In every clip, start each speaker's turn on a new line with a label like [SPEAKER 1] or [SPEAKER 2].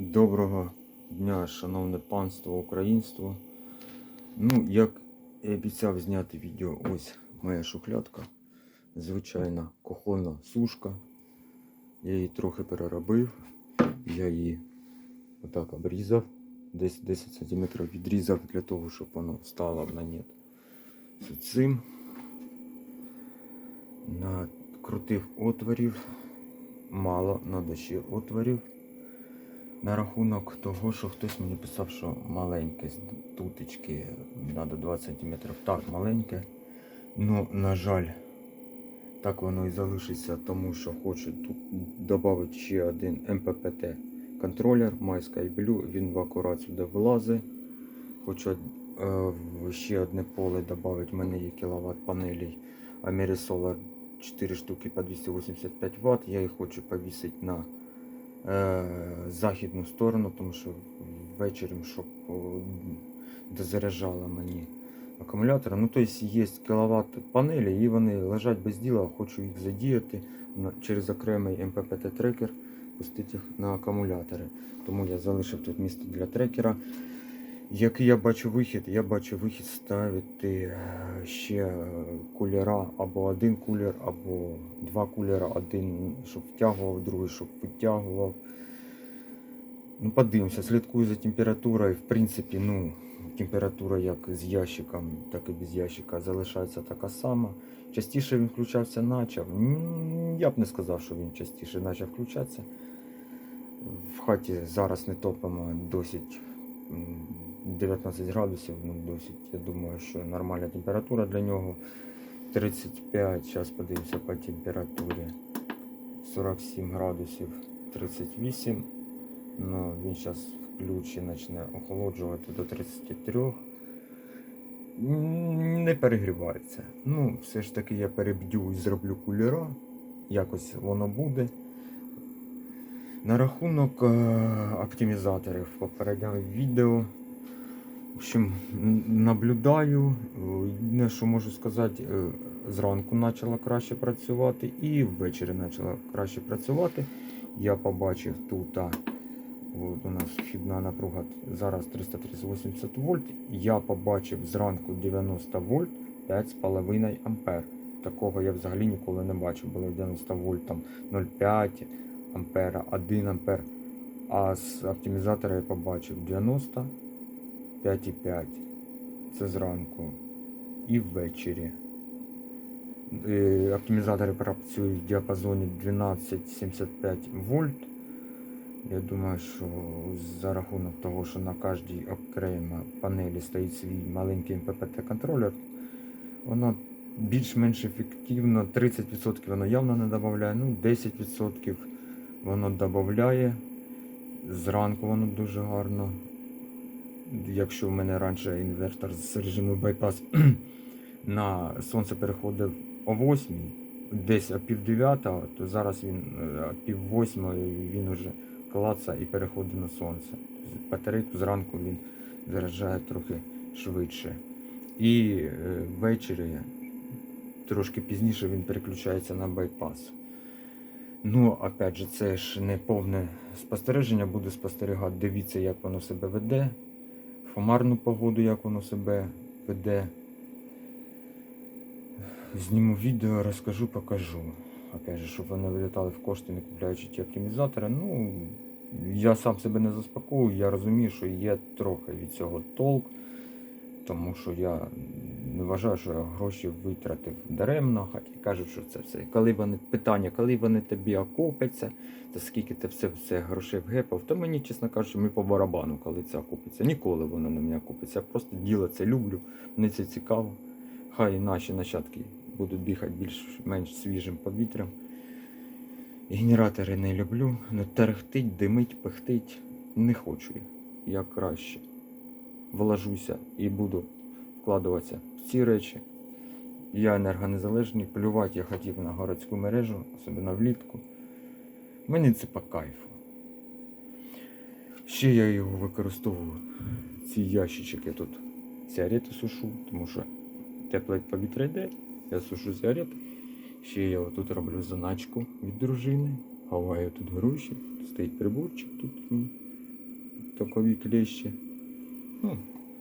[SPEAKER 1] Доброго дня, шановне панство, українство. Ну, як і обіцяв зняти відео, ось моя шухлядка. Звичайна кухонна сушка. Я її трохи переробив. Я її отак обрізав. Десь 10 см відрізав для того, щоб воно стало на нет. З цим накрутив отворів. Мало, надо ще отворів. На рахунок того, що хтось мені писав, що маленьке з тутечки треба 20 см. Так, маленьке. Ну, на жаль, так воно і залишиться, тому що хочу додати ще один МППТ контролер MySky Blue. Він в акурат сюди влазить. Хочу е, ще одне поле додати. У мене є кіловат панелей Amerisolar 4 штуки по 285 Вт. Я їх хочу повісити на західну сторону, тому що ввечері, щоб дозаряджала мені акумулятор. Ну, тобто є кіловат панелі, і вони лежать без діла, хочу їх задіяти через окремий МППТ трекер, пустити їх на акумулятори. Тому я залишив тут місце для трекера. Який я бачу вихід, я бачу вихід ставити е, ще е, кулера або один кулер, або два кулера, один, щоб втягував, другий, щоб витягував. Ну, подивимося, слідкую за температурою. В принципі, ну, температура як з ящиком, так і без ящика залишається така сама. Частіше він включався начав. Я б не сказав, що він частіше почав включатися. В хаті зараз не топимо досить 19 градусів, ну досить, я думаю, що нормальна температура для нього. 35, зараз подивимося по температурі. 47 градусів 38. Ну, він зараз включить, почне охолоджувати до 33. Не перегрівається. Ну, все ж таки я переб'ю і зроблю кулера. Якось воно буде. На рахунок е, оптимізаторів в попередньому відео. В общем, наблюдаю. Е, Єдине, що можу сказати, е, зранку почала краще працювати і ввечері почала краще працювати. Я побачив тут, от у нас вхідна напруга зараз 380 вольт. Я побачив зранку 90 вольт 5,5 ампер. Такого я взагалі ніколи не бачив. Було 90 вольт там 0,5 ампера, 1 ампер. А з оптимізатора я побачив 90 5,5. Це зранку. І ввечері. Е, Оптимізатори працюють в діапазоні 12-75 вольт. Я думаю, що за рахунок того, що на кожній окремо панелі стоїть свій маленький МППТ-контролер, воно більш-менш ефективно. 30% воно явно не додає, ну 10% воно додає. Зранку воно дуже гарно. Якщо в мене раніше інвертор з режиму байпас на сонце переходив о 8, десь о пів 9, то зараз він е, о пів 8 він вже клаца і переходить на сонце. Батарейку зранку він заряджає трохи швидше. І е, ввечері трошки пізніше він переключається на байпас. Ну, опять же, це ж не повне спостереження, буду спостерігати. Дивіться, як воно себе веде. Хмарну погоду, як воно себе веде. Зніму відео, розкажу, покажу. Опять же, щоб вони вилітали в кошти, не купляючи ті оптимізатори. Ну, я сам себе не заспокоюю, я розумію, що є трохи від цього толк, тому що я не вважаю, що гроші витратив даремно, хоча кажуть, що це все. Коли вони питання, коли вони тобі окупяться, то скільки ти все, все грошей вгепав, то мені, чесно кажучи, ми по барабану, коли це окупиться. Ніколи воно на мене окупиться. Я просто діло це люблю, мені це цікаво. Хай наші нащадки будуть бігати більш-менш свіжим повітрям. Генератори не люблю, не терхтить, димить, пихтить. Не хочу. Я краще вложуся і буду вкладуватися в ці речі. Я енергонезалежний, плювати я хотів на городську мережу, особливо влітку. Мені це по кайфу. Ще я його використовую, ці ящички тут сигарети сушу, тому що тепле повітря йде, я сушу сигарети. Ще я тут роблю заначку від дружини, ховаю тут гроші, стоїть приборчик тут мій бокові клещі. Ну,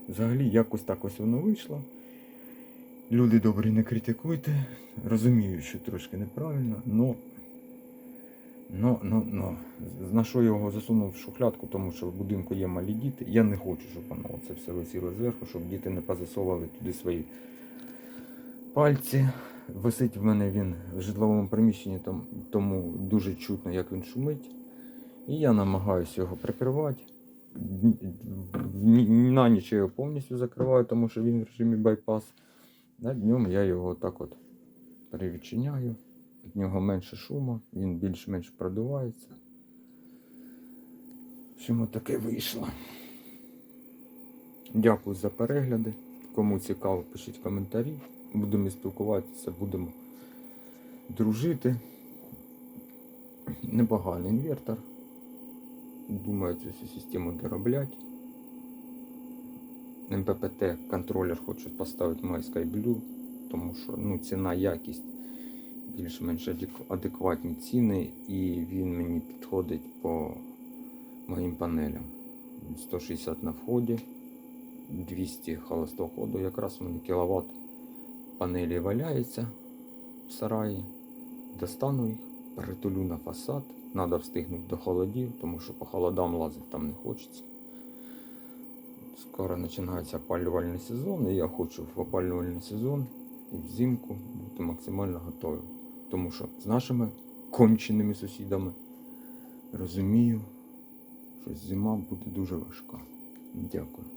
[SPEAKER 1] взагалі, якось так ось воно вийшло. Люди добрі, не критикуйте. Розумію, що трошки неправильно, но. Ну, ну, ну. На що я його засунув в шухлядку, тому що в будинку є малі діти. Я не хочу, щоб воно це все висіло зверху, щоб діти не позасовували туди свої пальці. Висить в мене він в житловому приміщенні, тому дуже чутно, як він шумить. І я намагаюся його прикривати. На ніч я його повністю закриваю, тому що він в режимі байпас. А днем я його так от перевідчиняю. Від нього менше шуму, він більш-менш продувається. Чому таке вийшло? Дякую за перегляди. Кому цікаво, пишіть коментарі. Будемо спілкуватися, будемо дружити. Непоганий інвертор. Думаю, цю систему дороблять. МППТ контролер хочу поставити My Blue, тому що ну, ціна якість більш-менш адекватні ціни, і він мені підходить по моїм панелям. 160 на вході, 200 холостого ходу. Якраз у мене кіловат панелі валяється в сараї. Достану їх, перетулю на фасад. Надо встигнути до холодів, тому що по холодам лазити там не хочеться. Скоро починається опалювальний сезон, і я хочу в опалювальний сезон і взимку бути максимально готовим. Тому що з нашими конченими сусідами розумію, що зима буде дуже важка. Дякую.